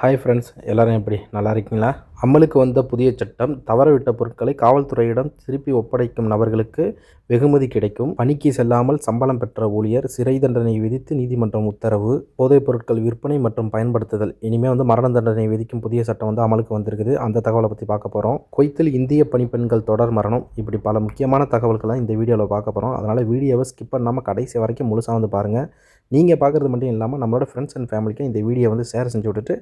Hi friends எல்லோரும் எப்படி? நல்லா இருக்கீங்களா? அமலுக்கு வந்த புதிய சட்டம் தவறவிட்ட பொருட்களை காவல்துறையிடம் திருப்பி ஒப்படைக்கும் நபர்களுக்கு வெகுமதி கிடைக்கும். பணிக்கு செல்லாமல் சம்பளம் பெற்ற ஊழியர் சிறை தண்டனை விதித்து நீதிமன்றம் உத்தரவு போதைப் பொருட்கள் விற்பனை மற்றும் பயன்படுத்துதல். இனிமேல் வந்து மரண தண்டனை விதிக்கும் புதிய சட்டம் வந்து அமலுக்கு வந்திருக்குது. அந்த தகவலை பற்றி பார்க்க போகிறோம் கொய்த்தில் இந்திய பணிப்பெண்கள் தொடர் மரணம். இப்படி பல முக்கியமான தகவல்கள்லாம் இந்த வீடியோவில் பார்க்க போகிறோம் அதனால் வீடியோவை ஸ்கிப் பண்ணாமல் கடைசி வரைக்கும் முழுசாக வந்து பாருங்கள் நீங்கள் பார்க்குறது மட்டும் இல்லாமல் நம்மளோட ஃப்ரெண்ட்ஸ் அண்ட் ஃபேமிலிக்கு இந்த வீடியோ வந்து ஷேர் செஞ்சு விட்டுட்டு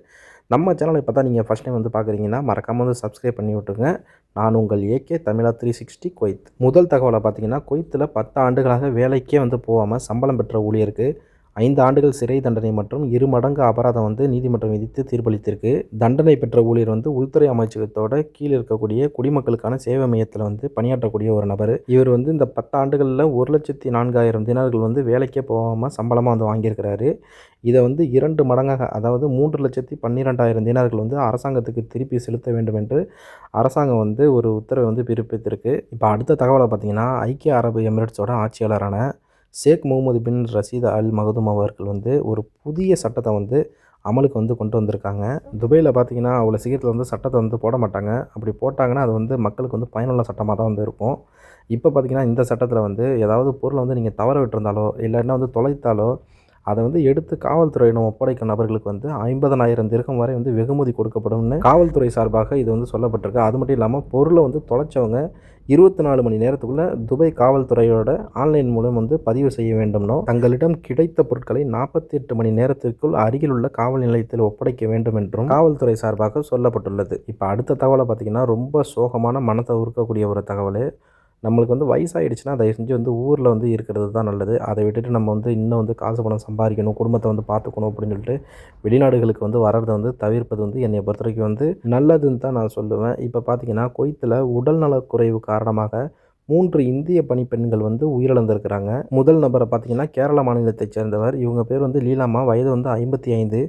நம்ம சேனலை இப்போ தான் நீங்கள் ஃபஸ்ட் டைம் வந்து பார்க்குறீங்கன்னா மறக்காமல் வந்து சப்ஸ்கிரைப் பண்ணி விட்டுருங்க. நான் உங்கள் ஏகே தமிழா த்ரீ சிக்ஸ்டி கொய்த் முதல் தகவலை பார்த்தீங்கன்னா கொய்த்தில் பத்து ஆண்டுகளாக வேலைக்கே வந்து போகாமல் சம்பளம் பெற்ற ஊழியருக்கு ஐந்து ஆண்டுகள் சிறை தண்டனை மற்றும் இரு மடங்கு அபராதம் வந்து நீதிமன்றம் விதித்து தீர்ப்பளித்திருக்கு. தண்டனை பெற்ற ஊழியர் வந்து உள்துறை அமைச்சகத்தோட கீழே இருக்கக்கூடிய குடிமக்களுக்கான சேவை மையத்தில் வந்து பணியாற்றக்கூடிய ஒரு நபர். இவர் வந்து இந்த பத்து ஆண்டுகளில் ஒரு லட்சத்தி நான்காயிரம் தினார்கள் வந்து வேலைக்கே போகாமல் சம்பளமாக வந்து வாங்கியிருக்கிறாரு. இதை வந்து இரண்டு மடங்காக அதாவது மூன்று லட்சத்தி பன்னிரெண்டாயிரம் தினார்கள் வந்து அரசாங்கத்துக்கு திருப்பி செலுத்த வேண்டும் என்று அரசாங்கம் வந்து ஒரு உத்தரவை வந்து பிறப்பித்திருக்கு. இப்போ அடுத்த தகவலை பார்த்திங்கன்னா ஐக்கிய அரபு எமிரேட்ஸோட ஆட்சியாளரான ஷேக் முகமது பின் ரஷீத் அல் மகதும் அவர்கள் வந்து ஒரு புதிய சட்டத்தை வந்து அமலுக்கு வந்து கொண்டு வந்திருக்காங்க. துபையில் பார்த்தீங்கன்னா அவ்வளோ சீக்கிரத்தில் வந்து சட்டத்தை வந்து போட மாட்டாங்க. அப்படி போட்டாங்கன்னா அது வந்து மக்களுக்கு வந்து பயனுள்ள சட்டமாக தான் வந்து இருக்கும். இப்போ பார்த்திங்கன்னா இந்த சட்டத்தில் வந்து ஏதாவது பொருளை வந்து நீங்கள் தவற விட்டுருந்தாலோ இல்லைன்னா வந்து தொலைத்தாலோ அதை வந்து எடுத்து காவல்துறையிடம் ஒப்படைக்கும் நபர்களுக்கு வந்து ஐம்பதனாயிரம் திருகம் வரை வந்து வெகுமதி கொடுக்கப்படும்னு காவல்துறை சார்பாக இது வந்து சொல்லப்பட்டிருக்கு. அது மட்டும் இல்லாமல் பொருளை வந்து தொலைச்சவங்க இருபத்தி நாலு மணி நேரத்துக்குள்ளே துபை காவல்துறையோட ஆன்லைன் மூலம் வந்து பதிவு செய்ய வேண்டும்னோ தங்களிடம் கிடைத்த பொருட்களை நாற்பத்தி எட்டு மணி நேரத்திற்குள் அருகில் உள்ள காவல் நிலையத்தில் ஒப்படைக்க வேண்டும் என்றும் காவல்துறை சார்பாக சொல்லப்பட்டுள்ளது. இப்போ அடுத்த தகவலை பார்த்திங்கன்னா ரொம்ப சோகமான மனத்தை உருக்கக்கூடிய ஒரு தகவல். நம்மளுக்கு வந்து வயசாகிடுச்சுன்னா தயவு செஞ்சு வந்து ஊரில் வந்து இருக்கிறது தான் நல்லது. அதை விட்டுட்டு நம்ம வந்து இன்னும் வந்து காசு பணம் சம்பாதிக்கணும் குடும்பத்தை வந்து பார்த்துக்கணும் அப்படின்னு சொல்லிட்டு வெளிநாடுகளுக்கு வந்து வர்றதை வந்து தவிர்ப்பது வந்து என்னை பொறுத்த வரைக்கும் வந்து நல்லதுன்னு தான் நான் சொல்லுவேன். இப்போ பார்த்தீங்கன்னா கொய்த்தில் உடல்நலக்குறைவு காரணமாக மூன்று இந்திய பணிப்பெண்கள் வந்து உயிரிழந்திருக்கிறாங்க. முதல் நபரை பார்த்தீங்கன்னா கேரள மாநிலத்தைச் சேர்ந்தவர். இவங்க பேர் வந்து லீலாமா வயது வந்து ஐம்பத்தி ஐந்து.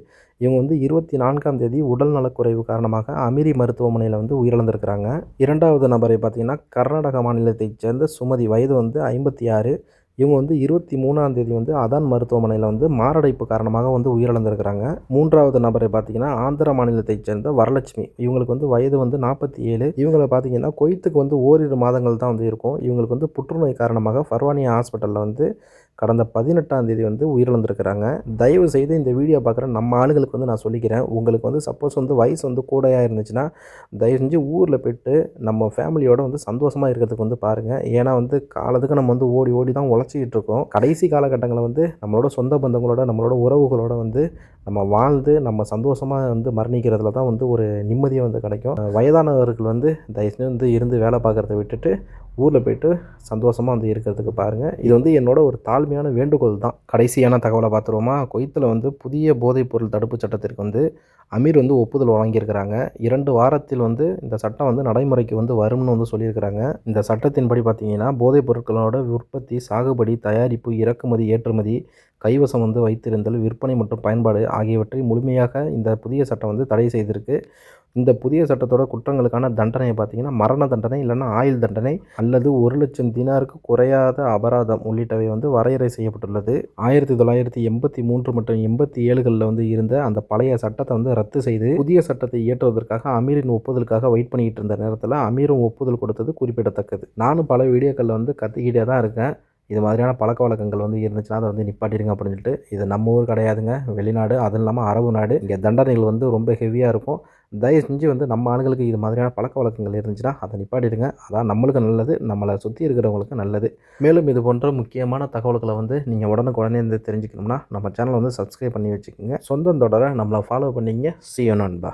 இவங்க வந்து இருபத்தி நான்காம் தேதி உடல் நலக்குறைவு காரணமாக அமிரி மருத்துவமனையில் வந்து உயிரிழந்திருக்கிறாங்க. இரண்டாவது நபரை பார்த்திங்கன்னா கர்நாடக மாநிலத்தைச் சேர்ந்த சுமதி. வயது வந்து ஐம்பத்தி ஆறு. இவங்க வந்து இருபத்தி மூணாம் தேதி வந்து அதான் மருத்துவமனையில் வந்து மாரடைப்பு காரணமாக வந்து உயிரிழந்திருக்கிறாங்க. மூன்றாவது நபரை பார்த்தீங்கன்னா ஆந்திர மாநிலத்தைச் சேர்ந்த வரலட்சுமி. இவங்களுக்கு வந்து வயது வந்து நாற்பத்தி ஏழு. இவங்களை பார்த்தீங்கன்னா கொய்த்துக்கு வந்து ஓரிரு மாதங்கள் தான் வந்து இருக்கும். இவங்களுக்கு வந்து புற்றுநோய் காரணமாக ஃபர்வானியா ஹாஸ்பிட்டலில் வந்து கடந்த பதினெட்டாம் தேதி வந்து உயிரிழந்திருக்கிறாங்க. தயவு செய்து இந்த வீடியோ பார்க்குற நம்ம ஆளுங்களுக்கு வந்து நான் சொல்லிக்கிறேன். உங்களுக்கு வந்து சப்போஸ் வந்து வயசு வந்து கூடையாக இருந்துச்சுன்னா தயவு செஞ்சு ஊரில் போய்ட்டு நம்ம ஃபேமிலியோட வந்து சந்தோஷமாக இருக்கிறதுக்கு வந்து பாருங்கள் ஏன்னா வந்து காலத்துக்கு நம்ம வந்து ஓடி ஓடி தான் உழைச்சிக்கிட்டு இருக்கோம். கடைசி காலகட்டங்களில் வந்து நம்மளோட சொந்த பந்தங்களோட நம்மளோட உறவுகளோட வந்து நம்ம வாழ்ந்து நம்ம சந்தோஷமாக வந்து மரணிக்கிறதுல தான் வந்து ஒரு நிம்மதியாக வந்து கிடைக்கும். வயதானவர்கள் வந்து தயவுசெய்து வந்து இருந்து வேலை பார்க்குறத விட்டுட்டு ஊரில் போய்ட்டு சந்தோஷமாக வந்து இருக்கிறதுக்கு பாருங்கள் இது வந்து என்னோட ஒரு தாழ்மையான வேண்டுகோள் தான். கடைசியான தகவலை பார்த்துருவோமா? கொய்த்தில் வந்து புதிய போதைப்பொருள் தடுப்பு சட்டத்திற்கு வந்து அமீர் வந்து ஒப்புதல் வழங்கியிருக்கிறாங்க. இரண்டு வாரத்தில் வந்து இந்த சட்டம் வந்து நடைமுறைக்கு வந்து வரும்னு வந்து சொல்லியிருக்கிறாங்க. இந்த சட்டத்தின்படி பார்த்தீங்கன்னா போதைப் பொருட்களோட உற்பத்தி சாகுபடி தயாரிப்பு இறக்குமதி ஏற்றுமதி கைவசம் வந்து வைத்திருந்தல் விற்பனை மற்றும் பயன்பாடு ஆகியவற்றை முழுமையாக இந்த புதிய சட்டம் வந்து தடை செய்திருக்கு. இந்த புதிய சட்டத்தோட குற்றங்களுக்கான தண்டனையை பார்த்தீங்கன்னா மரண தண்டனை இல்லைன்னா ஆயுள் தண்டனை அல்லது ஒரு லட்சம் தினாருக்கு குறையாத அபராதம் உள்ளிட்டவை வந்து வரையறை செய்யப்பட்டுள்ளது. ஆயிரத்தி தொள்ளாயிரத்தி எண்பத்தி மூன்று மற்றும் எண்பத்தி ஏழுகளில் வந்து இருந்த அந்த பழைய சட்டத்தை வந்து ரத்து செய்து புதிய சட்டத்தை இயற்றுவதற்காக அமீரின் ஒப்புதலுக்காக வெயிட் பண்ணிக்கிட்டு இருந்த நேரத்தில் அமீரும் ஒப்புதல் கொடுத்தது குறிப்பிடத்தக்கது. நானும் பல வீடியோக்களில் வந்து கத்திக்கிட்டே தான் இருக்கேன். இது மாதிரியான பழக்க வழக்கங்கள் வந்து இருந்துச்சுன்னா அதை வந்து நிப்பாட்டிடுங்க அப்படின்னு சொல்லிட்டு. இது நம்ம ஊர் கிடையாதுங்க. வெளிநாடு அதுவும் இல்லாமல் அரபு நாடு. இங்கே தண்டனைகள் வந்து ரொம்ப ஹெவியாக இருக்கும். தயவு செஞ்சு வந்து நம்ம ஆளுங்களுக்கு இது மாதிரியான பழக்க வழக்கங்கள் இருந்துச்சுன்னா அதை நிப்பாட்டிடுங்க. அதான் நம்மளுக்கு நல்லது நம்மளை சுற்றி இருக்கிறவங்களுக்கு நல்லது. மேலும் இது போன்ற முக்கியமான தகவல்களை வந்து நீங்கள் உடனுக்குடனே இருந்து தெரிஞ்சுக்கணும்னா நம்ம சேனலை வந்து சப்ஸ்கிரைப் பண்ணி வச்சுக்கோங்க. சொந்தம் தொடர நம்மளை ஃபாலோ பண்ணிங்க சி நண்பா.